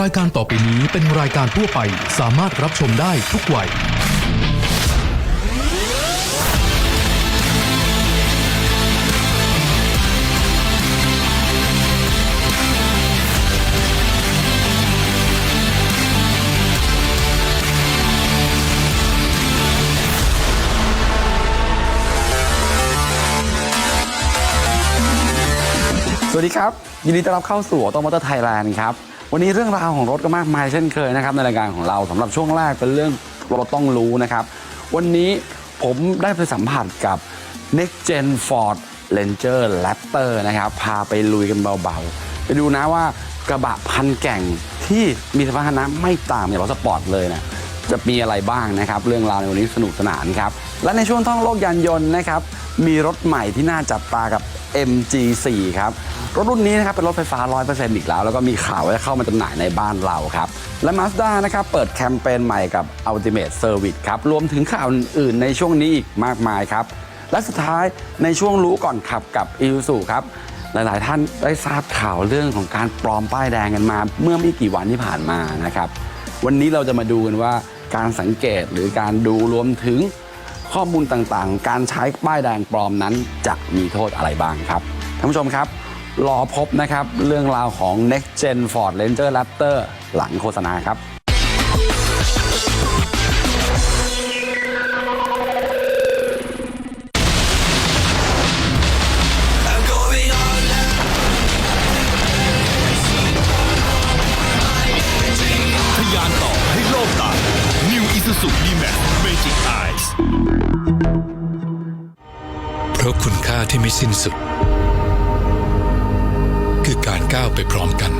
รายการต่อไปนี้เป็นรายการทั่วไปสามารถรับชมได้ทุกวัย สวัสดีครับ ยินดีต้อนรับเข้าสู่ออโตมอเตอร์ไทยแลนด์ครับ วันนี้เรื่องราวของรถก็มากมายเช่นเคยนะครับในรายการของเราสำหรับช่วงแรกเป็นเรื่องเรถต้องรู้นะครับ วันนี้ผมได้ไปสัมผัสกับ Next Gen Ford Ranger Raptor นะครับ พาไปลุยกันเบาๆ ไปดูนะว่ากระบะพันแก่งที่มีสมรรถนะไม่ต่างจากรถสปอร์ตเลยนะจะมีอะไรบ้างนะครับ เรื่องราวในวันนี้สนุกสนานครับ และในช่วงท่องโลกยานยนต์นะครับ มีรถใหม่ที่น่าจับตากับ MG4 ครับ รถรุ่นนี้นะครับเป็นรถไฟฟ้า 100%อีกแล้ว แล้วก็มีข่าวว่าจะเข้ามาจำหน่ายในบ้านเราครับ และ Mazda นะครับเปิดแคมเปญใหม่กับ Ultimate Service ครับ รวมถึงข่าวอื่นๆในช่วงนี้อีกมากมายครับ และสุดท้ายในช่วงรู้ก่อนขับกับ i s u ครับหลาย ๆ ท่านได้ทราบข่าวเรื่องของการปลอมป้ายแดงกันมา เมื่อไม่กี่วันที่ผ่านมานะครับ วันนี้เราจะมาดูกันว่าการสังเกตหรือการดูรวมถึงข้อมูลต่างๆ การใช้ป้ายแดงปลอมนั้นจะมีโทษอะไรบ้างครับท่านผู้ชมครับ รอพบนะครับ เรื่องราวของ Next Gen Ford Ranger Raptor หลังโฆษณาครับทะยานต่อให้โลกตา New Isuzu D-Max Magic Eyes เพราะคุณค่าที่ไม่สิ้นสุดคือ การก้าวไปพร้อมกัน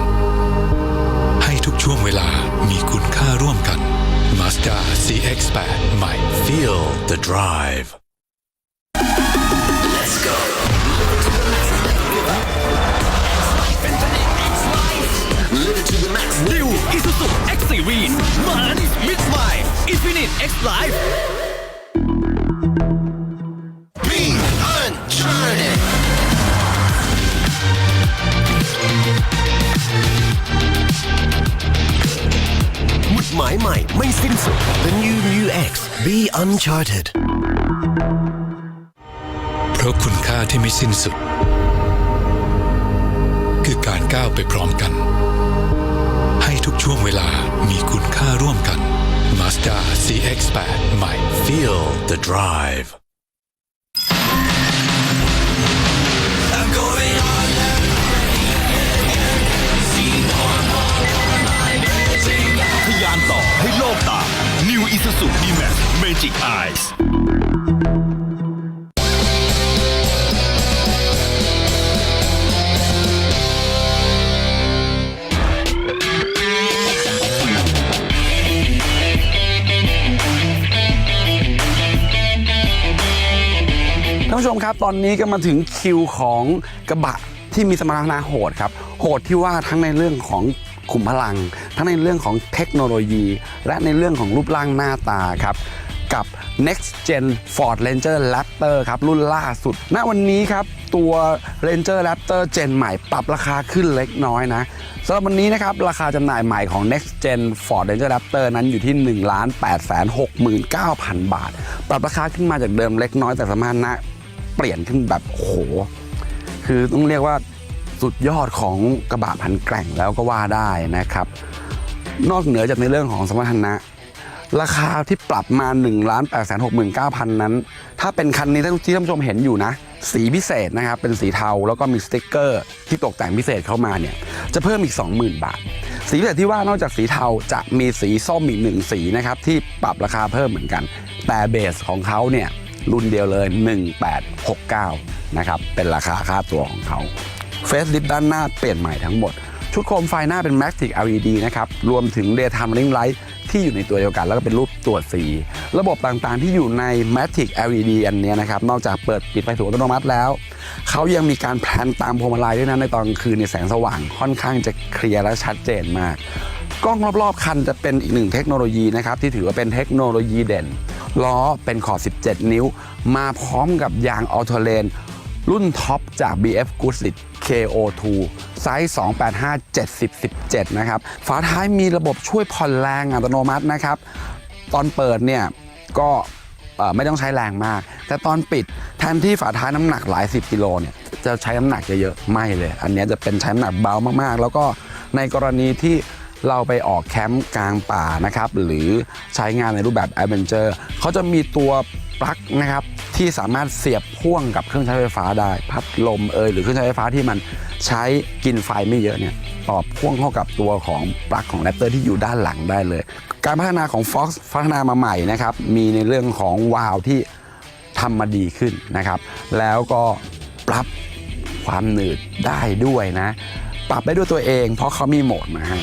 ให้ทุกช่วงเวลามีคุณค่าร่วมกัน Mazda CX-8 ใหม่ Feel the drive New Isuzu X Series มัน Mid Life Infinite X Life หมุดหมายใหม่ไม่สิ้นสุด The New New X Be Uncharted เพราะคุณค่าที่ไม่สิ้นสุด คือการก้าวไปพร้อมกัน ให้ทุกช่วงเวลามีคุณค่าร่วมกัน Mazda CX-8 ใหม่ Feel the drive Isuzu D-Max Magic Eyes ท่านผู้ชมครับ ตอนนี้ก็มาถึงคิวของกระบะที่มีสมรรถนะโหดครับ โหดที่ว่าทั้งในเรื่องของ ขุมพลัง ทั้งในเรื่องของเทคโนโลยี และในเรื่องของรูปร่างหน้าตาครับกับ next gen Ford Ranger Raptor ครับ รุ่นล่าสุด ณ วันนี้ครับ ตัว Ranger Raptor Gen ใหม่ปรับราคาขึ้นเล็กน้อยนะสำหรับวันนี้นะครับ ราคาจำหน่ายใหม่ของ next gen Ford Ranger Raptor นั้นอยู่ที่ 1 8 6 9 0 0 0 บาท ปรับราคาขึ้นมาจากเดิมเล็กน้อยแต่สามารถนะเปลี่ยนขึ้นแบบโอ้โหคือต้องเรียกว่า สุดยอดของกระบะพันแกร่งแล้วก็ว่าได้นะครับ นอกเหนือจากในเรื่องของสมรรถนะ ราคาที่ปรับมา1 8 6 9 0 0 0 นั้น ถ้าเป็นคันนี้ที่ท่านผู้ชมเห็นอยู่นะ สีพิเศษนะครับ เป็นสีเทาแล้วก็มีสติกเกอร์ ที่ตกแต่งพิเศษเข้ามาเนี่ย จะเพิ่มอีก 20,000 บาท สีพิเศษที่ว่านอกจากสีเทาจะมีสีส้มอีกหนึ่งสีนะครับที่ปรับราคาเพิ่มเหมือนกัน แต่เบสของเขาเนี่ยรุ่นเดียวเลย 1869 นะครับ เป็นราคาค่าตัวของเขา เฟสลิฟด้านหน้าเปลี่ยนใหม่ทั้งหมด ชุดโคมไฟหน้าเป็น Matic LED นะครับ รวมถึง Daytime Running Light ที่อยู่ในตัวเดียวกัน แล้วก็เป็นรูปตรวจสี ระบบต่างๆที่อยู่ใน Matic LED อันนี้นะครับ นอกจากเปิดปิดไฟสูงอัตโนมัติแล้ว เขายังมีการแพลนตามพวงมาลัยด้วยนะในตอนกลางคืนในแสงสว่างค่อนข้างจะเคลียร์และชัดเจนมาก กล้องรอบๆ คันจะเป็นอีกหนึ่งเทคโนโลยีนะครับที่ถือว่าเป็นเทคโนโลยีเด่นล้อเป็นขอบ 17 นิ้ว มาพร้อมกับยางออโตเลน รุ่นท็อปจาก BF g o o d s i t KO2 ไซส์ 285 70 17 นะครับ ฝาท้ายมีระบบช่วยผ่อนแรงอัตโนมัตินะครับ ตอนเปิดเนี่ยก็ไม่ต้องใช้แรงมาก แต่ตอนปิดแทนที่ฝาท้ายน้ำหนักหลาย 10 กิโลเนี่ยจะใช้น้ำหนักเยอะๆไม่เลย อันนี้จะเป็นใช้น้ำหนักเบามากๆ แล้วก็ในกรณีที่เราไปออกแคมป์กลางป่านะครับ หรือใช้งานในรูปแบบแอดเวนเจอร์เขาจะมีตัว ปลั๊กนะครับที่สามารถเสียบพ่วงกับเครื่องใช้ไฟฟ้าได้ พัดลมเอยหรือเครื่องใช้ไฟฟ้าที่มันใช้กินไฟไม่เยอะเนี่ยต่อพ่วงเข้ากับตัวของปลั๊กของแรปเตอร์ที่อยู่ด้านหลังได้เลย การพัฒนาของ Fox พัฒนามาใหม่นะครับมีในเรื่องของวาล์วที่ทำมาดีขึ้นนะครับ แล้วก็ปรับความหนืดได้ด้วยนะ ปรับได้ด้วยตัวเองเพราะเขามีโหมดมาให้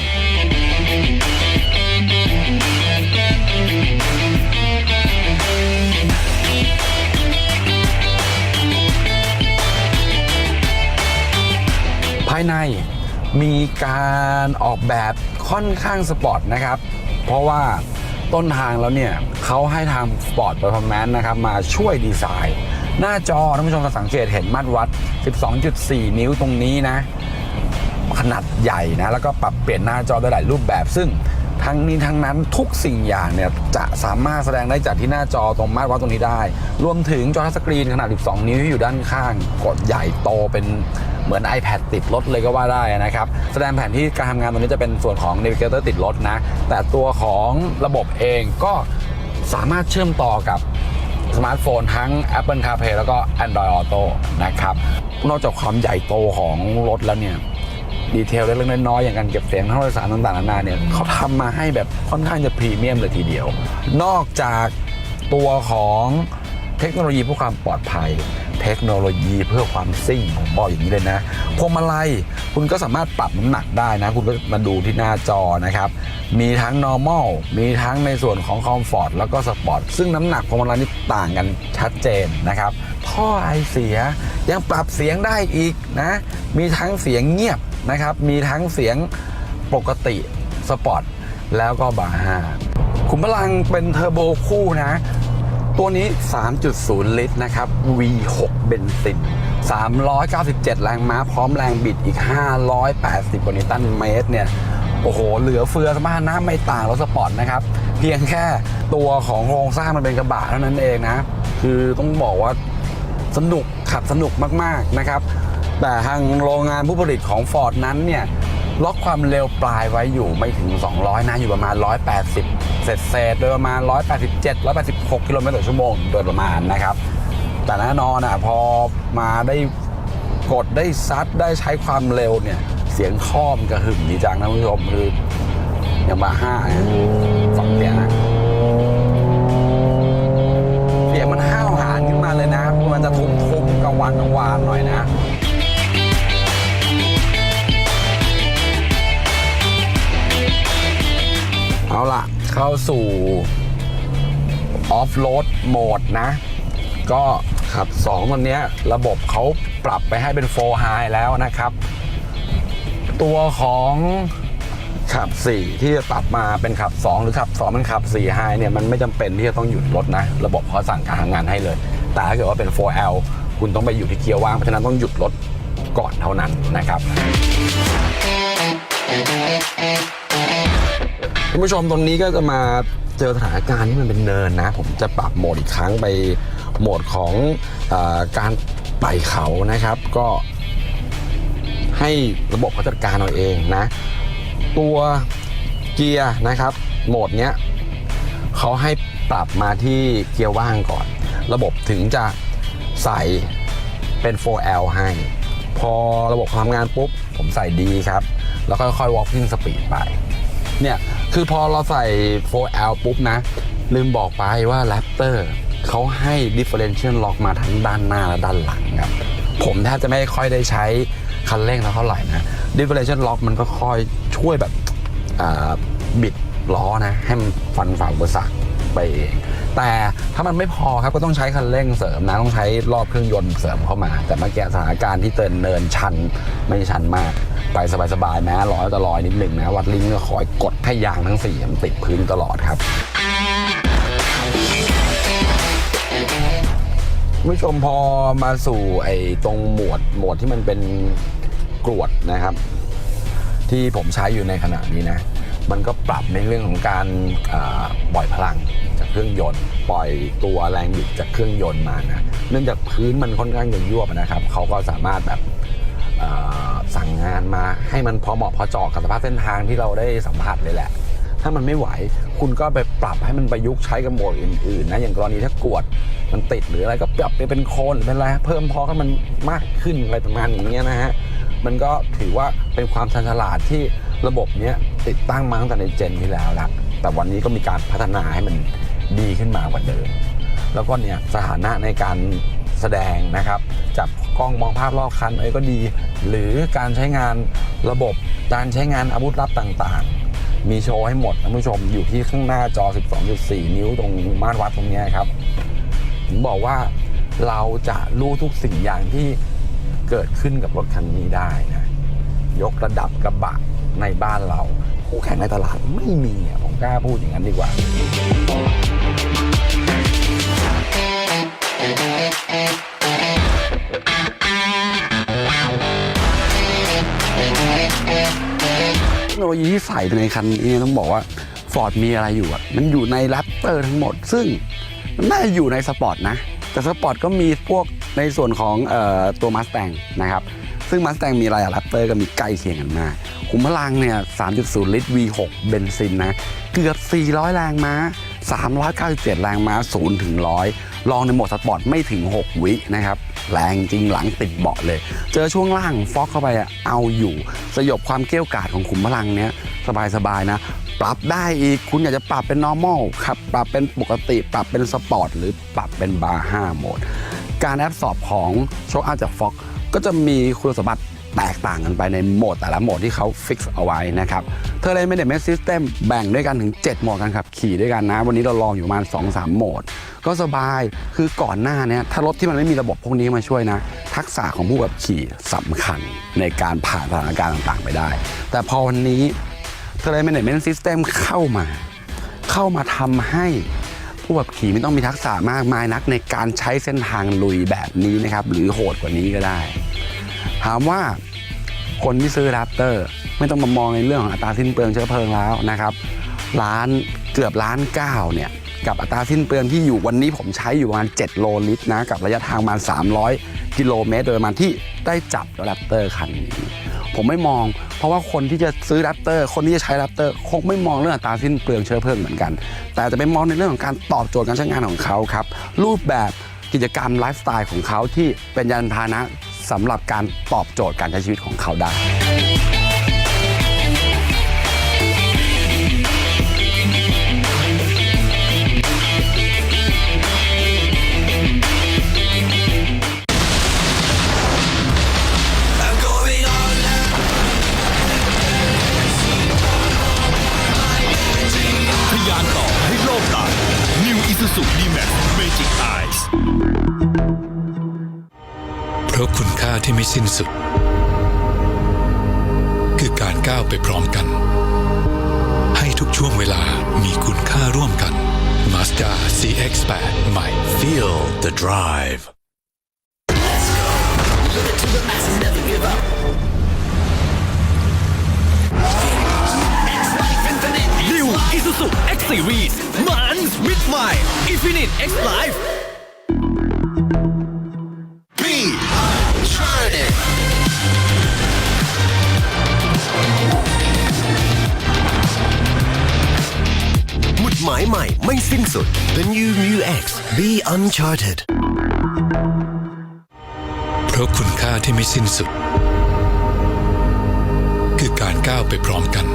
ายในมีการออกแบบค่อนข้างสปอร์ตนะครับ เพราะว่าต้นทางแล้วเนี่ยเขาให้ทางสปอร์ต p ร์ฟอร์แมนซ์นะครับมาช่วยดีไซน์ หน้าจอท่านผู้ชมจะสังเกตเห็นมาตรวัด 12.4 นิ้วตรงนี้นะ ขนาดใหญ่นะ แล้วก็ปรับเปลี่ยนหน้าจอได้หลายรูปแบบซึ่ง ทั้งนี้ทั้งนั้นทุกสิ่งอย่างเนี่ยจะสามารถแสดงได้จากที่หน้าจอตรงมาตรวัดตรงนี้ได้ รวมถึงจอทัชสกรีนขนาด 12 นิ้วที่อยู่ด้านข้าง กดใหญ่โตเป็นเหมือน iPad ติดรถเลยก็ว่าได้นะครับ แสดงแผนที่การทำงานตรงนี้จะเป็นส่วนของ Navigator ติดรถนะ แต่ตัวของระบบเองก็สามารถเชื่อมต่อกับสมาร์ทโฟนทั้ง Apple CarPlay แล้วก็ Android Auto นะครับ นอกจากความใหญ่โตของรถแล้วเนี่ย ดีเทลเล็กๆน้อยๆอย่างการเก็บเสียงทั้งโดยสารต่างๆนานาเนี่ยเขาทำมาให้แบบค่อนข้างจะพรีเมียมเลยทีเดียว นอกจากตัวของเทคโนโลยีเพื่อความปลอดภัย เทคโนโลยีเพื่อความซิ่งผมบอกอย่างนี้เลยนะพวงมาลัยคุณก็สามารถปรับน้ำหนักได้นะ คุณก็มาดูที่หน้าจอนะครับ มีทั้ง normal มีทั้งในส่วนของ comfort แล้วก็ sport ซึ่งน้ำหนักพวงมาลัยนี่ต่างกันชัดเจนนะครับ ท่อไอเสียยังปรับเสียงได้อีกนะ มีทั้งเสียงเงียบ นะครับ มีทั้งเสียงปกติสปอร์ตแล้วก็บาฮาขุมพลังเป็นเทอร์โบคู่นะ ตัวนี้ 3.0 ลิตรนะครับ V6 เบนซิน 397 แรงม้าพร้อมแรงบิดอีก 580 กว่านิวตันเมตรเนี่ย โอ้โห เหลือเฟือสมรรถนะไม่ต่างรถสปอร์ตนะครับ เพียงแค่ตัวของโครงสร้างมันเป็นกระบะเท่านั้นเองนะ คือต้องบอกว่าสนุกขับสนุกมาก ๆ นะครับ แต่ทางโรงงานผู้ผลิตของ Ford นั้นเนี่ยล็อกความเร็วปลายไว้อยู่ไม่ถึง 200 นะ อยู่ประมาณ 180 เศษเศษโดยประมาณ 187 186 กิโลเมตรต่อชั่วโมงโดยประมาณนะครับ แต่แน่นอนอะพอมาได้กดได้ซัดได้ใช้ความเร็วเนี่ย เสียงข้อมกระหึ่มดีจังนะคุณผู้ชมคืออย่างมาห้าฟังเสียงนะ สู่ออฟโ a ดโหมดนะ ก็ขับ2ตัวนี้ระบบเขาปรับไปให้เป็น4 High แล้วนะครับ ตัวของขับ 4 ที่จะปรับมาเป็นขับ 2 หรือขับ2เป็นขับ4 High เนี่ยมันไม่จำเป็นที่จะต้องหยุดรถนะ ระบบเขาสั่งการทำงานให้เลย แต่ถ้าเกิดว่าเป็น 4L คุณต้องไปอยู่ที่เกียร์ว่าง เพราะฉะนั้นต้องหยุดรถก่อนเท่านั้นนะครับ คุณผู้ชมตรงนี้ก็จะมาเจอสถานการณ์ที่มันเป็นเนินนะ ผมจะปรับโหมดอีกครั้งไปโหมดของอการไต่เขานะครับ ก็ให้ระบบเขาจัดการเอาเองนะ ตัวเกียร์นะครับ โหมดเนี้ยเขาให้ปรับมาที่เกียร์ว่างก่อน ระบบถึงจะใส่เป็น 4L ให้ พอระบบทำงานปุ๊บ ผมใส่ดีครับ แล้วค่อยๆ walking speed ไป เนี่ย คือพอเราใส่ 4L ปุ๊บนะ ลืมบอกไปว่า Raptor เขาให้ differential lock มาทั้งด้านหน้าและด้านหลังครับ ผมแทบจะไม่ค่อยได้ใช้คันเร่งเท่าไหร่นะ differential lock มันก็ค่อยช่วยแบบบิดล้อนะ ให้มันฟันฝ่าอุปสรรคไปเองแต่ถ้ามันไม่พอครับก็ต้องใช้คันเร่งเสริมนะต้องใช้รอบเครื่องยนต์เสริมเข้ามา แต่เมื่อกี้สถานการณ์ที่เตินเนินชันไม่ชันมาก ไปสบายๆแม้ร้อยจะลอยนิดหนึ่งนะวัดลิงก็คอยกดให้ยางทั้งสี่มันติดพื้นตลอดครับคุณผู้ชมพอมาสู่ไอ้ตรงหมวดหมวดที่มันเป็นกรวดนะครับ ที่ผมใช้อยู่ในขณะนี้นะ มันก็ปรับในเรื่องของการปล่อยพลังจากเครื่องยนต์ ปล่อยตัวแรงบิดจากเครื่องยนต์มานะเนื่องจากพื้นมันค่อนข้างจะยวบนะครับเขาก็สามารถแบบ สั่งงานมาให้มันพอเหมาะพอเจาะกับสภาพเส้นทางที่เราได้สัมผัสเลยแหละ ถ้ามันไม่ไหว คุณก็ไปปรับให้มันประยุกต์ใช้กับโหมดอื่นๆนะอย่างกรณีถ้ากวดมันติดหรืออะไรก็ปรับไปเป็นโคนหรือเป็นอะไรเพิ่มพอให้มันมากขึ้นอะไรประมาณอย่างเงี้ยนะฮะมันก็ถือว่าเป็นความชันฉลาดที่ระบบเนี้ยติดตั้งมาตั้งแต่ในเจนที่แล้วละแต่วันนี้ก็มีการพัฒนาให้มันดีขึ้นมากว่าเดิม แล้วก็เนี่ยสถานะในการแสดงนะครับจับก ล้องมองภาพรอบคันเอ้ยก็ดี หรือการใช้งานระบบการใช้งานอาวุธลับต่างๆ มีโชว์ให้หมดท่านผู้ชมอยู่ที่ข้างหน้าจอ 12.4 นิ้วตรงม่านวัดตรงนี้ครับผมบอกว่าเราจะรู้ทุกสิ่งอย่างที่เกิดขึ้นกับรถคันนี้ได้นะยกระดับกระบะในบ้านเราคู่แข่งในตลาดไม่มีอะผมกล้าพูดอย่างนั้นดีกว่าเท โนโลยีที่ใส่ในคันนี้ต้องบอกว่า Ford มีอะไรอยู่อะ มันอยู่ในแรปเตอร์ทั้งหมด ซึ่งมันน่าจะอยู่ในสปอร์ตนะ แต่สปอร์ตก็มีพวกในส่วนของออตัว Mustang นะครับ ซึ่ง Mustang มีอะไรอะแรปเตอร์ก็มีใกล้เคียงกันมากขุมพลังเนี่ย 3.0 ลิตร V6 เบนซินนะ เกือบ 400 แรงม้า 397 แรงม้า 0 ถึง 100 ลองในโหมดสปอร์ตไม่ถึง 6 วินะครับ แรงจริงหลังติดเบาะเลย เจอช่วงล่างฟอกเข้าไปอเอาอยู่ สยบความเกี้ยวกาดของขุมพลังเนี้ยสบายๆนะปรับได้อีก คุณอยากจะปรับเป็น normal ครับ ปรับเป็นปกติ ปรับเป็นสปอร์ต หรือปรับเป็นบาร์5โหมด การแอปสอบของโชคอาจากฟ็อกก็จะมีคุณสมบัติ แตกต่างกันไปในโหมดแต่ละโหมดที่เขาฟิกซ์เอาไว้นะครับเทเล m a n a g e m e n t System แบ่งด้วยกันถึง 7 โหมดกันครับ ขี่ด้วยกันนะ วันนี้เราลองอยู่ประมาณ 2-3 โหมด ก็สบายคือก่อนหน้านี้ถ้ารถที่มันไม่มีระบบพวกนี้มาช่วยนะ ทักษะของผู้ขับขี่สำคัญในการผ่านสถานการณ์ต่างๆ ไปได้ แต่พอวันนี้เทเล m a n a g e m e n t System เข้ามา เข้ามาทำให้ผู้ขับขี่ไม่ต้องมีทักษะมากมายนักในการใช้เส้นทางลุยแบบนี้นะครับหรือโหดกว่านี้ก็ได้ ถามว่าคนที่ซื้อ Raptor ไม่ต้องมามองในเรื่องของอัตราสิ้นเปลืองเชื้อเพลิงแล้วนะครับล้านเกือบล้านเก้าเนี่ยกับอัตราสิ้นเปลืองที่อยู่วันนี้ผมใช้อยู่ประมาณ 7 โลลิตรนะกับระยะทางประมาณ 300 กิโลเมตร โดยประมาณที่ได้จับ Raptor คันนี้ผมไม่มอง เพราะว่าคนที่จะซื้อ Raptor คนที่จะใช้ Raptor คงไม่มองเรื่องอัตราสิ้นเปลืองเชื้อเพลิงเหมือนกัน แต่จะไปมองในเรื่องของการตอบโจทย์การใช้งานของเขาครับรูปแบบกิจกรรมไลฟ์สไตล์ของเขาที่เป็นยานพาหนะ สำหรับการตอบโจทย์การใช้ชีวิตของเขาได้ทะยานต่อให้โลกตา New Isuzu D-Max Magic Eyes ราะคุณค่าที่ไม่สิ้นสุด คือการก้าวไปพร้อมกัน ให้ทุกช่วงเวลามีคุณค่าร่วมกัน Mazda CX-8 ใหม่ Feel the drive New Isuzu X Series มันมิดใหม่ Infinite X Life หมายใหม่ไม่สิ้นสุด The New Mu X Be Uncharted เพราะคุณค่าที่ไม่สิ้นสุด คือการก้าวไปพร้อมกัน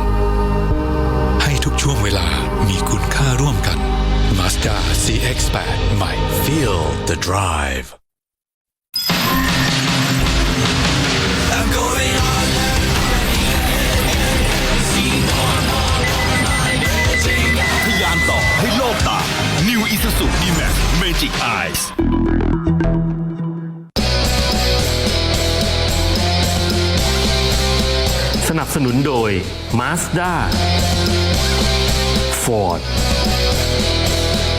ให้ทุกช่วงเวลามีคุณค่าร่วมกัน Mazda CX-8 ใหม่ Feel the drive สนุนโดย Mazda Ford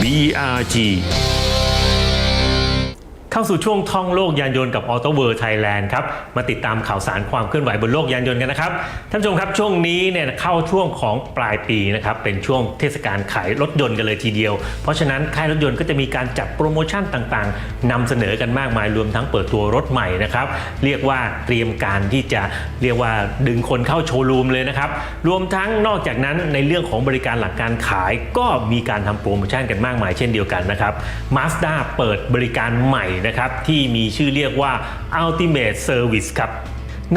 BRG เข้าสู่ช่วงท่องโลกยานยนต์กับ Auto World Thailand ครับ มาติดตามข่าวสารความเคลื่อนไหวบนโลกยานยนต์กันนะครับ ท่านผู้ชมครับช่วงนี้เนี่ยเข้าช่วงของปลายปีนะครับ เป็นช่วงเทศกาลขายรถยนต์กันเลยทีเดียว เพราะฉะนั้นค่ายรถยนต์ก็จะมีการจัดโปรโมชั่นต่างๆนำเสนอกันมากมายรวมทั้งเปิดตัวรถใหม่นะครับ เรียกว่าเตรียมการที่จะเรียกว่าดึงคนเข้าโชว์รูมเลยนะครับ รวมทั้งนอกจากนั้นในเรื่องของบริการหลังการขายก็มีการทำโปรโมชั่นกันมากมายเช่นเดียวกันนะครับ Mazda เปิดบริการใหม่นะครับ ที่มีชื่อเรียกว่า Ultimate Service ครับ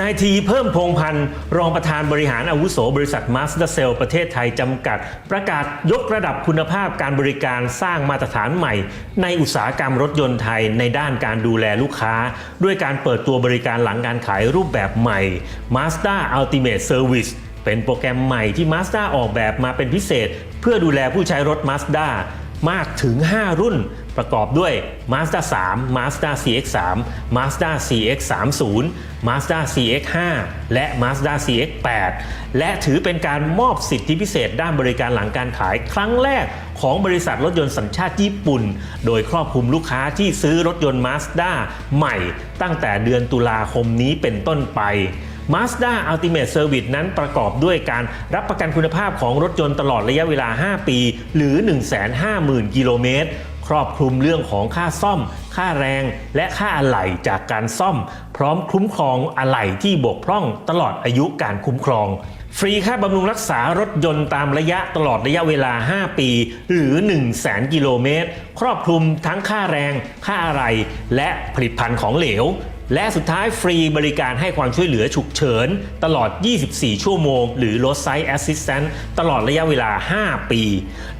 นายทีเพิ่มพงพันธ์ รองประธานบริหารอาวุโสบริษัท Mazda c e l l ประเทศไทยจำกัด ประกาศยกระดับคุณภาพการบริการสร้างมาตรฐานใหม่ ในอุตสาหกรรมรถยนต์ไทยในด้านการดูแลลูกค้า ด้วยการเปิดตัวบริการหลังการขายรูปแบบใหม่ Mazda Ultimate Service เป็นโปรแกรมใหม่ที่ Mazda ออกแบบมาเป็นพิเศษ เพื่อดูแลผู้ใช้รถ Mazda มากถึง 5 รุ่น ประกอบด้วย Mazda 3 Mazda CX3 Mazda CX30 Mazda CX5 และ Mazda CX8 และถือเป็นการมอบสิทธิพิเศษด้านบริการหลังการขายครั้งแรกของบริษัทรถยนต์สัญชาติญี่ปุ่น โดยครอบคลุมลูกค้าที่ซื้อรถยนต์ Mazda ใหม่ตั้งแต่เดือนตุลาคมนี้เป็นต้นไป Mazda Ultimate Service นั้นประกอบด้วยการรับประกันคุณภาพของรถยนต์ตลอดระยะเวลา 5 ปี หรือ 150,000 กิโลเมตร รอบคลุมเรื่องของค่าซ่อม ค่าแรง และค่าอะไหล่จากการซ่อม พร้อมคุ้มครองอะไหล่ที่บกพร่องตลอดอายุการคุ้มครอง ฟรีค่าบำรุงรักษารถยนต์ตามระยะตลอดระยะเวลา 5 ปี หรือ 1 0 0 0 0 0กิโลเมตร ครอบคลุมทั้งค่าแรง ค่าอะไหล่และผลิตภัณฑ์ของเหลว และสุดท้ายฟรีบริการให้ความช่วยเหลือฉุกเฉิน ตลอด 24 ชั่วโมง หรือ Roadside Assistant ตลอดระยะเวลา 5 ปี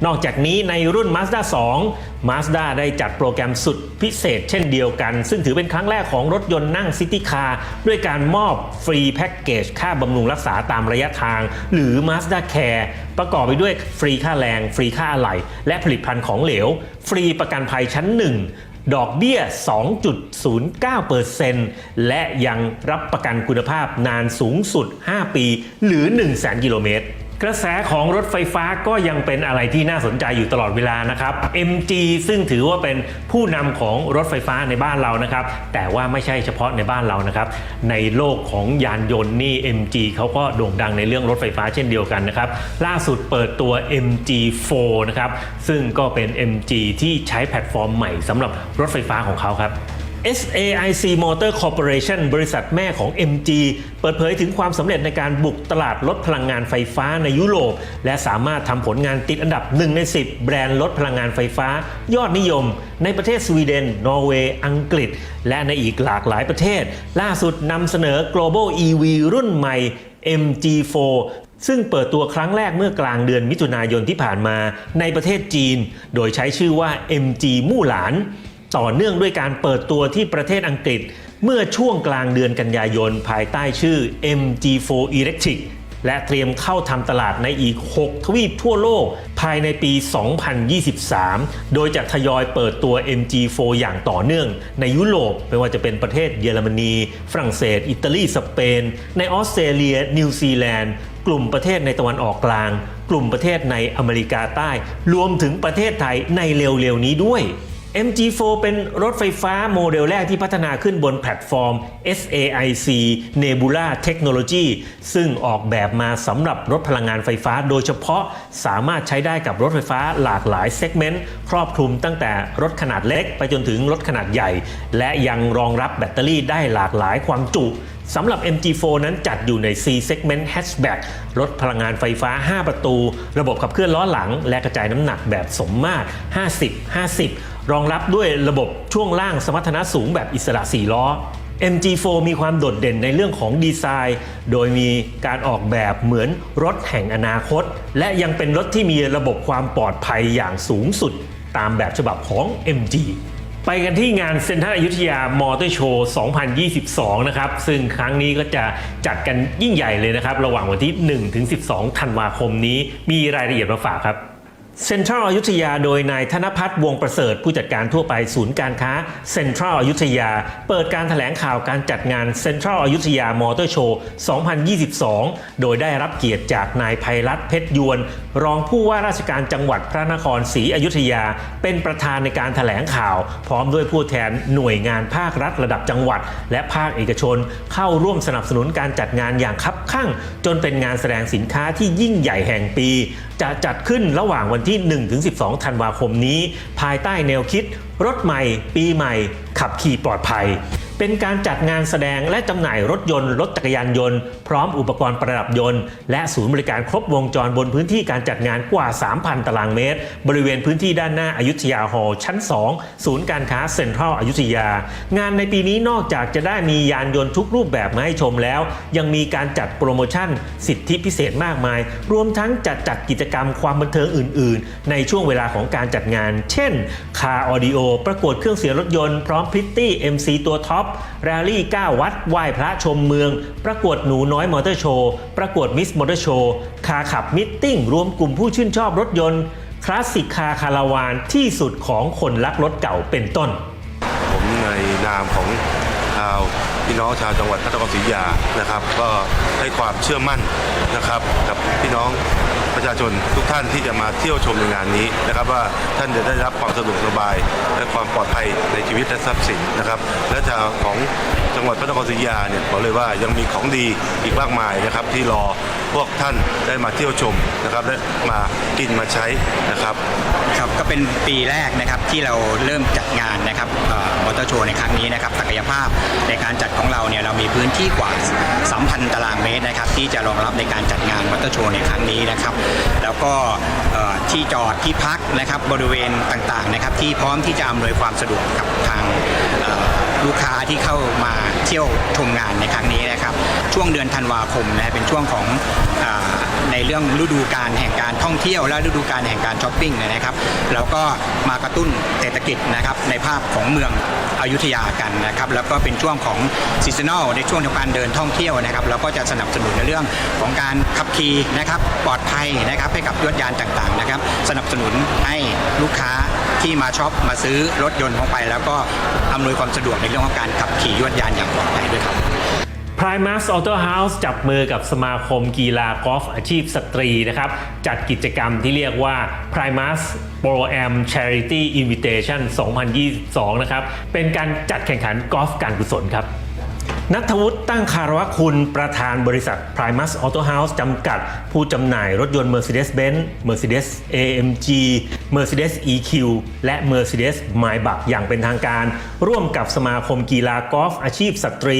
นอกจากนี้ในรุ่น Mazda 2 Mazda ได้จัดโปรแกรมสุดพิเศษเช่นเดียวกัน ซึ่งถือเป็นครั้งแรกของรถยนต์นั่งซิตี้คาร์ด้วยการมอบฟรีแพ็กเกจค่าบำรุงรักษาตามระยะทาง หรือ Mazda Care ประกอบไปด้วยฟรีค่าแรง ฟรีค่าอะไหล่และผลิตภัณฑ์ของเหลว ฟรีประกันภัยชั้น 1 ดอกเบี้ย 2.09%และยังรับประกันคุณภาพนานสูงสุด 5 ปี หรือ 1 0 0 0 0กิโลเมตร กระแสของรถไฟฟ้าก็ยังเป็นอะไรที่น่าสนใจอยู่ตลอดเวลานะครับ MG ซึ่งถือว่าเป็นผู้นำของรถไฟฟ้าในบ้านเรานะครับ แต่ว่าไม่ใช่เฉพาะในบ้านเรานะครับ ในโลกของยานยนต์นี่ MG เขาก็โด่งดังในเรื่องรถไฟฟ้าเช่นเดียวกันนะครับ ล่าสุดเปิดตัว MG4 นะครับ ซึ่งก็เป็น MG ที่ใช้แพลตฟอร์มใหม่สำหรับรถไฟฟ้าของเขาครับ SAIC Motor Corporation บริษัทแม่ของ MG เปิดเผยถึงความสำเร็จในการบุกตลาดรถพลังงานไฟฟ้าในยุโรป และสามารถทำผลงานติดอันดับ 1 ใน 10 แบรนด์รถพลังงานไฟฟ้า ยอดนิยม ในประเทศสวีเดน นอร์เวย์ อังกฤษ และในอีกหลากหลายประเทศ ล่าสุดนำเสนอ global EV รุ่นใหม่ MG4 ซึ่งเปิดตัวครั้งแรกเมื่อกลางเดือนมิถุนายนที่ผ่านมาในประเทศจีน โดยใช้ชื่อว่า MG มู่หลาน ต่อเนื่องด้วยการเปิดตัวที่ประเทศอังกฤษ เมื่อช่วงกลางเดือนกันยายน ภายใต้ชื่อ MG4 Electric และเตรียมเข้าทำตลาดในอีก 6 ทวีปทั่วโลก ภายในปี 2023 โดยจะทยอยเปิดตัว MG4 อย่างต่อเนื่อง ในยุโรปไม่ว่าจะเป็นประเทศเยอรมนี ฝรั่งเศส อิตาลี สเปน ในออสเตรเลีย นิวซีแลนด์ กลุ่มประเทศในตะวันออกกลาง กลุ่มประเทศในอเมริกาใต้ รวมถึงประเทศไทยในเร็วๆนี้ด้วย MG4 เป็นรถไฟฟ้าโมเดลแรกที่พัฒนาขึ้นบนแพลตฟอร์ม SAIC Nebula Technology ซึ่งออกแบบมาสำหรับรถพลังงานไฟฟ้าโดยเฉพาะสามารถใช้ได้กับรถไฟฟ้าหลากหลายเซกเมนต์ครอบคลุมตั้งแต่รถขนาดเล็กไปจนถึงรถขนาดใหญ่ และยังรองรับแบตเตอรี่ได้หลากหลายความจุสำหรับ MG4 นั้นจัดอยู่ใน C segment hatchback รถพลังงานไฟฟ้า 5 ประตู ระบบขับเคลื่อนล้อหลัง และกระจายน้ำหนักแบบสมมาตร 50-50 รองรับด้วยระบบช่วงล่างสมรรถนะสูงแบบอิสระ 4 ล้อ MG4 มีความโดดเด่นในเรื่องของดีไซน์ โดยมีการออกแบบเหมือนรถแห่งอนาคต และยังเป็นรถที่มีระบบความปลอดภัยอย่างสูงสุดตามแบบฉบับของ MG ไปกันที่งานเซ็นทรัลอยุธยามอเตอร์โชว์ 2022 นะครับ ซึ่งครั้งนี้ก็จะจัดกันยิ่งใหญ่เลยนะครับ ระหว่างวันที่1ถึง12 ธันวาคมนี้ มีรายละเอียดมาฝากครับ เซ็นทรัลอยุธยาโดยนายธนพัฒน์วงประเสริฐผู้จัดการทั่วไปศูนย์การค้าเซ็นทรัลอยุธยา เปิดการถแถลงข่าวการจัดงานเซ็นทรัลอยุธยามอเตอร์โชว์ 2022 โดยได้รับเกียรติจากนายภัยรัตน์เพชรยวน รองผู้ว่าราชการจังหวัดพระนครศรีอยุธยา เป็นประธานในการถแถลงข่าว พร้อมด้วยผู้แทนหน่วยงานภาครัฐระดับจังหวัด และภาคเอกชน เข้าร่วมสนับสนุนการจัดงานอย่างคับคั่ง จนเป็นงานแสดงสินค้าที่ยิ่งใหญ่แห่งปี จะจัดขึ้นระหว่างวันที่ 1-12 ธันวาคมนี้ ภายใต้แนวคิด รถใหม่ ปีใหม่ ขับขี่ปลอดภัย เป็นการจัดงานแสดงและจำหน่ายรถยนต์ รถจักรยานยนต์ พร้อมอุปกรณ์ประดับยนต์ และศูนย์บริการครบวงจรบนพื้นที่การจัดงานกว่า 3,000 ตารางเมตร บริเวณพื้นที่ด้านหน้าอายุทยาฮอลล์ชั้น 2 ศูนย์การค้าเซ็นทรัลอยุธยา งานในปีนี้นอกจากจะได้มียานยนต์ทุกรูปแบบมาให้ชมแล้ว ยังมีการจัดโปรโมชั่น สิทธิพิเศษมากมาย รวมทั้งจัดจัดกิจกรรมความบันเทิงอื่น ๆ ในช่วงเวลาของการจัดงาน เช่นคาร์ออดิโอประกวดเครื่องเสียงรถยนต์พร้อมพริตตี้ MC ตัวท็อปแรลลี่ 9 วัดไหว้พระชมเมือง ประกวดหนูน้อยมอเตอร์โชว์ ประกวดมิสมอเตอร์โชว์ คาขับมิทติ้ง รวมกลุ่มผู้ชื่นชอบรถยนต์ คลาสสิกคาคาราวานที่สุดของคนรักรถเก่าเป็นต้น ผมในนามของชาวพี่น้องชาวจังหวัดพระนครศรีอยุธยานะครับ ก็ให้ความเชื่อมั่นนะครับกับพี่น้อง ประชาชนทุกท่านที่จะมาเที่ยวชมในงานนี้นะครับว่าท่านจะได้รับความสะดวกสบาย และความปลอดภัยในชีวิตและทรัพย์สินนะครับและชาวของ จังหวัดพระนครศรีอยุธยาเนี่ยบอกเลยว่ายังมีของดีอีกมากมายนะครับที่รอพวกท่านได้มาเที่ยวชมนะครับและมากินมาใช้นะครับ ครับก็เป็นปีแรกนะครับที่เราเริ่มจัดงานนะครับมอเตอร์โชว์ในครั้งนี้นะครับศักยภาพในการจัดของเราเนี่ยเรามีพื้นที่กว่า 3,000 ตารางเมตรนะครับที่จะรองรับในการจัดงานมอเตอร์โชว์ในครั้งนี้นะครับ แล้วก็ที่จอดที่พักนะครับบริเวณต่างๆนะครับที่พร้อมที่จะอำนวยความสะดวกกับทาง ลูกค้าที่เข้ามาเที่ยวชมงานในครั้งนี้นะครับ ช่วงเดือนธันวาคมนะเป็นช่วงของอในเรื่องฤดูการแห่งการท่องเที่ยวและฤดูการแห่งการช้อปปิ้งนะครับแล้วก็มากระตุ้นเศรษฐกิจนะครับในภาพของเมืองอยุธยากันนะครับแล้วก็เป็นช่วงของซีซันอลในช่วงของการเดินท่องเที่ยวนะครับเราก็จะสนับสนุนในเรื่องของการขับขี่นะครับปลอดภัยนะครับให้กับยวดยานต่างๆนะครับ สนับสนุนให้ลูกค้า ที่มาช็อปมาซื้อรถยนต์ของไป แล้วก็อำนวยความสะดวกในเรื่องของการขับขี่ยวดยานอย่างปลอดภัยด้วยครับ Primus Auto House จับมือกับสมาคมกีฬากอล์ฟอาชีพสตรีนะครับ จัดกิจกรรมที่เรียกว่า Primus Pro Am Charity Invitation 2022 นะครับ เป็นการจัดแข่งขันกอล์ฟการกุศลครับ นัทวุฒิตั้งคารวะคุณประธานบริษัท Primus Auto House จำกัด ผู้จำหน่ายรถยนต์ Mercedes-Benz Mercedes AMG Mercedes EQ และ Mercedes Maybach อย่างเป็นทางการ ร่วมกับสมาคมกีฬากอล์ฟอาชีพสตรี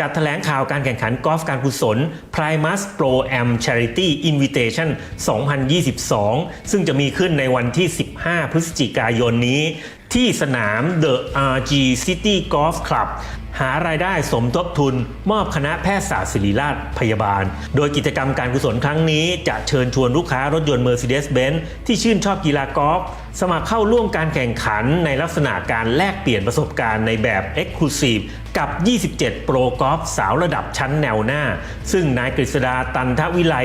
จัดแถลงข่าวการแข่งขันกอล์ฟการกุศล Primus Pro Am Charity Invitation 2022 ซึ่งจะมีขึ้นในวันที่ 15 พฤศจิกายนนี้ที่สนาม The RG City Golf Club หารายได้สมทบทุน มอบคณะแพทยศาสตร์ศิริราชพยาบาล โดยกิจกรรมการกุศลครั้งนี้จะเชิญชวนลูกค้ารถยนต์ Mercedes-Benz ที่ชื่นชอบกีฬากอล์ฟสมัครเข้าร่วมการแข่งขันในลักษณะการแลกเปลี่ยนประสบการณ์ในแบบ Exclusive กับ 27 โปรกอล์ฟสาวระดับชั้นแนวหน้า ซึ่งนายกฤษดาตันทวิไล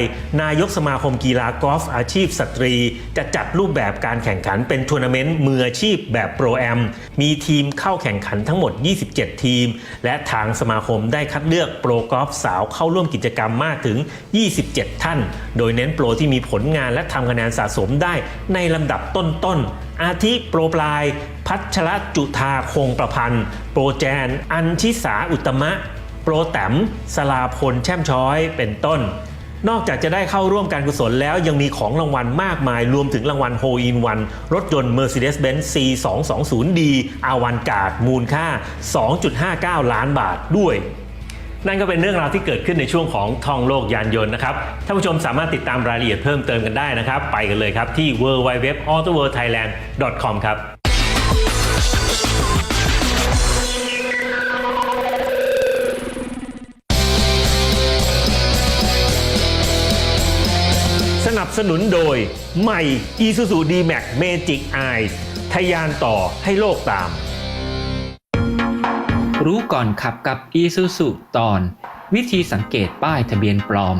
นายกสมาคมกีฬากอล์ฟอาชีพสตรี จะจัดรูปแบบการแข่งขันเป็นทัวร์นาเมนต์มืออาชีพแบบโปรแอม มีทีมเข้าแข่งขันทั้งหมด 27 ทีม และทางสมาคมได้คัดเลือกโปรกอล์ฟสาวเข้าร่วมกิจกรรมมากถึง 27 ท่าน โดยเน้นโปรที่มีผลงานและทำคะแนนสะสมได้ในลำดับต้นๆ อาทิโปรปลาย พัชรจุธาคงประพันธ์ โปรแจน อัญชิสาอุตตมะ โปรแตมสลาพลแช่มช้อยเป็นต้น นอกจากจะได้เข้าร่วมการกุศลแล้วยังมีของรางวัลมากมาย รวมถึงรางวัลโฮอินวันรถยนต์ Mercedes-Benz C220D อาวันกาดมูลค่า 2.59 ล้านบาทด้วย นั่นก็เป็นเรื่องราวที่เกิดขึ้นในช่วงของทองโลกยานยนต์นะครับท่านผู้ชมสามารถติดตามรายละเอียดเพิ่มเติมกันได้นะครับ ไปกันเลยครับที่ www.autoworldthailand.com ครับสนับสนุนโดยใหม่ Isuzu D-Max Magic Eyes ทะยานต่อให้โลกตาม รู้ก่อนขับกับ Isuzu ตอน วิธีสังเกตป้ายทะเบียนปลอม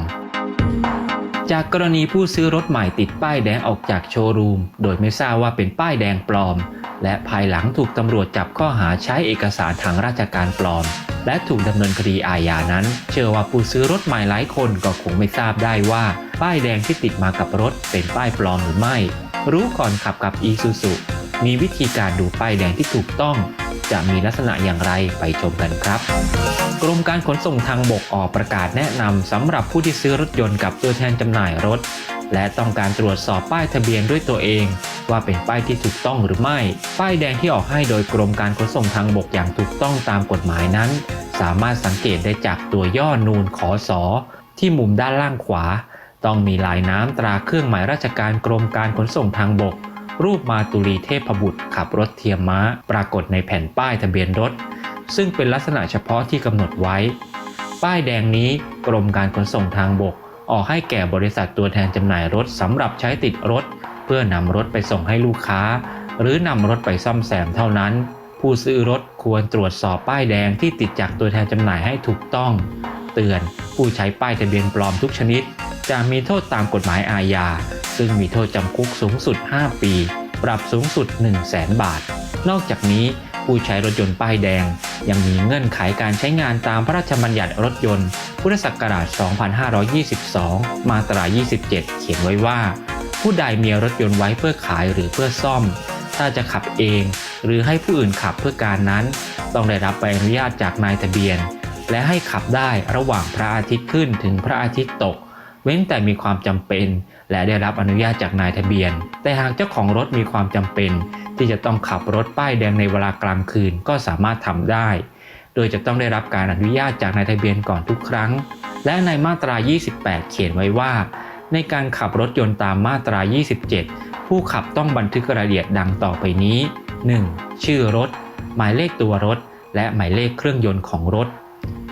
จากกรณีผู้ซื้อรถใหม่ติดป้ายแดงออกจากโชว์รูม โดยไม่ทราบว่าเป็นป้ายแดงปลอม และภายหลังถูกตำรวจจับข้อหาใช้เอกสารทางราชการปลอม และถูกดำเนินคดีอาญานั้น เชื่อว่าผู้ซื้อรถใหม่หลายคนก็คงไม่ทราบได้ว่า ป้ายแดงที่ติดมากับรถเป็นป้ายปลอมหรือไม่ รู้ก่อนขับกับ e ซูซูมีวิธีการดูป้ายแดงที่ถูกต้อง จะมีลักษณะอย่างไรไปชมกันครับ กรมการขนส่งทางบกออกประกาศแนะนำสำหรับผู้ที่ซื้อรถยนต์กับตัวแทนจำหน่ายรถ และต้องการตรวจสอบป้ายทะเบียนด้วยตัวเอง ว่าเป็นป้ายที่ถูกต้องหรือไม่ ป้ายแดงที่ออกให้โดยกรมการขนส่งทางบกอย่างถูกต้องตามกฎหมายนั้น สามารถสังเกตได้จากตัวย่อนูนขอสอที่มุมด้านล่างขวา ต้องมีลายน้ำตราเครื่องหมายราชการกรมการขนส่งทางบก รูปมาตุลีเทพบุตรขับรถเทียมม้า ปรากฏในแผ่นป้ายทะเบียนรถ ซึ่งเป็นลักษณะเฉพาะที่กำหนดไว้ ป้ายแดงนี้กรมการขนส่งทางบก ออกให้แก่บริษัทตัวแทนจำหน่ายรถสำหรับใช้ติดรถ เพื่อนำรถไปส่งให้ลูกค้า หรือนำรถไปซ่อมแซมเท่านั้น ผู้ซื้อรถควรตรวจสอบป้ายแดงที่ติดจากตัวแทนจำหน่ายให้ถูกต้อง เตือนผู้ใช้ป้ายทะเบียนปลอมทุกชนิดจะมีโทษตามกฎหมายอาญา ซึ่งมีโทษจำคุกสูงสุด 5 ปี ปรับสูงสุด 1 0 0 0 0แสนบาท นอกจากนี้ผู้ใช้รถยนต์ป้ายแดง ยังมีเงื่อนไขการใช้งานตามพระราชบัญญัติรถยนต์ พุทธศักราช 2522 มาตรา 27 เขียนไว้ว่า ผู้ใดมีรถยนต์ไว้เพื่อขายหรือเพื่อซ่อม ถ้าจะขับเอง หรือให้ผู้อื่นขับเพื่อการนั้น ต้องได้รับใบอนุญาตจากนายทะเบียน และให้ขับได้ระหว่างพระอาทิตย์ขึ้นถึงพระอาทิตย์ตก เว้นแต่มีความจำเป็น และได้รับอนุญาตจากนายทะเบียน แต่หากเจ้าของรถมีความจำเป็น ที่จะต้องขับรถป้ายแดงในเวลากลางคืนก็สามารถทำได้ โดยจะต้องได้รับการอนุญาตจากนายทะเบียนก่อนทุกครั้ง และในมาตรา 28 เขียนไว้ว่า ในการขับรถยนต์ตามมาตรา 27 ผู้ขับต้องบันทึกรายละเอียดดังต่อไปนี้ 1. ชื่อรถ หมายเลขตัวรถ และหมายเลขเครื่องยนต์ของรถ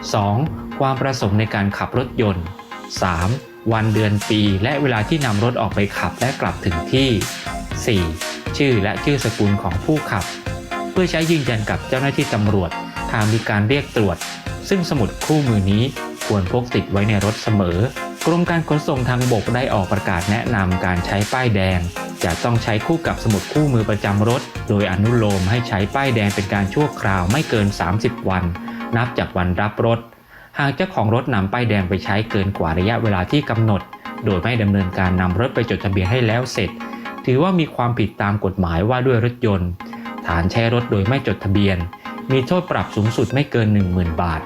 2. ความประสงค์ในการขับรถยนต์ 3. วันเดือนปี และเวลาที่นำรถออกไปขับและกลับถึงที่ 4. ชื่อและชื่อสกุลของผู้ขับ เพื่อใช้ยืนยันกับเจ้าหน้าที่ตำรวจหากมีการเรียกตรวจ ซึ่งสมุดคู่มือนี้ควรพกติดไว้ในรถเสมอ กรมการขนส่งทางบกได้ออกประกาศแนะนำการใช้ป้ายแดง จะต้องใช้คู่กับสมุดคู่มือประจำรถ โดยอนุโลมให้ใช้ป้ายแดงเป็นการชั่วคราวไม่เกิน 30 วัน นับจากวันรับรถ หากเจ้าของรถนำป้ายแดงไปใช้เกินกว่าระยะเวลาที่กำหนด โดยไม่ดำเนินการนำรถไปจดทะเบียนให้แล้วเสร็จ ถือว่ามีความผิดตามกฎหมายว่าด้วยรถยนต์ ฐานใช้รถโดยไม่จดทะเบียน มีโทษปรับสูงสุดไม่เกิน 10,000 บาท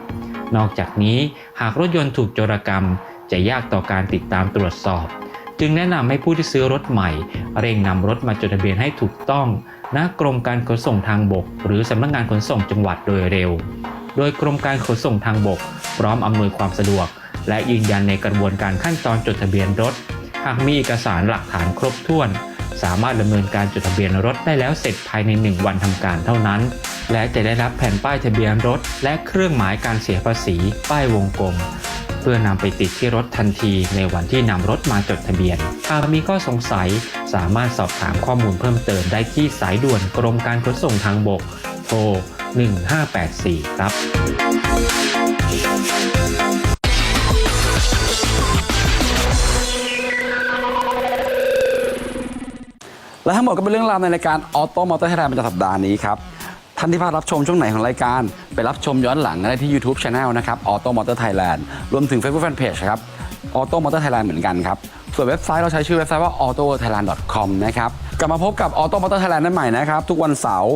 นอกจากนี้หากรถยนต์ถูกโจรกรรม จะยากต่อการติดตามตรวจสอบ จึงแนะนำให้ผู้ที่ซื้อรถใหม่ เร่งนำรถมาจดทะเบียนให้ถูกต้องณกรมการขนส่งทางบก หรือสำนักงานขนส่งจังหวัดโดยเร็ว โดยกรมการขนส่งทางบก พร้อมอำนวยความสะดวก และยืนยันในกระบวนการขั้นตอนจดทะเบียนรถ หากมีเอกสารหลักฐานครบถ้วน สามารถดำเนินการจดทะเบียนรถได้แล้วเสร็จภายใน 1 วันทำการเท่านั้น และจะได้รับแผ่นป้ายทะเบียนรถ และเครื่องหมายการเสียภาษี ป้ายวงกลมเพื่อนำไปติดที่รถทันทีในวันที่นำรถมาจดทะเบียน หากมีข้อสงสัยสามารถสอบถามข้อมูลเพิ่มเติมได้ที่สายด่วนกรมการขนส่งทางบก โทร 1584 ครับ และทั้งหมดก็เป็นเรื่องราวในรายการออโต้มอเตอร์ไทยแลนด์ประจำสัปดาห์นี้ครับท่านที่พลาดรับชมช่วงไหนของรายการ ไปรับชมย้อนหลังได้ที่ YouTube Channel นะครับออโต้มอเตอร์ไทยแลนด์รวมถึง Facebook Fanpage ครับออโต้มอเตอร์ไทยแลนด์เหมือนกันครับ ส่วนเว็บไซต์เราใช้ชื่อเว็บไซต์ว่า autothailand.com นะครับ กลับมาพบกับออโต้มอเตอร์ไทยแลนด์ได้ใหม่นะครับ ทุกวันเสาร์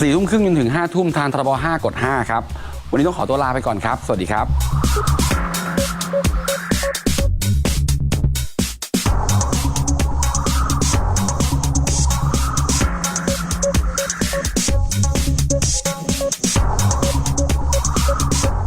สี่ทุ่มครึ่งจนถึงห้าทุ่มทางทรบ5กด5ครับ วันนี้ต้องขอตัวลาไปก่อนครับ สวัสดีครับ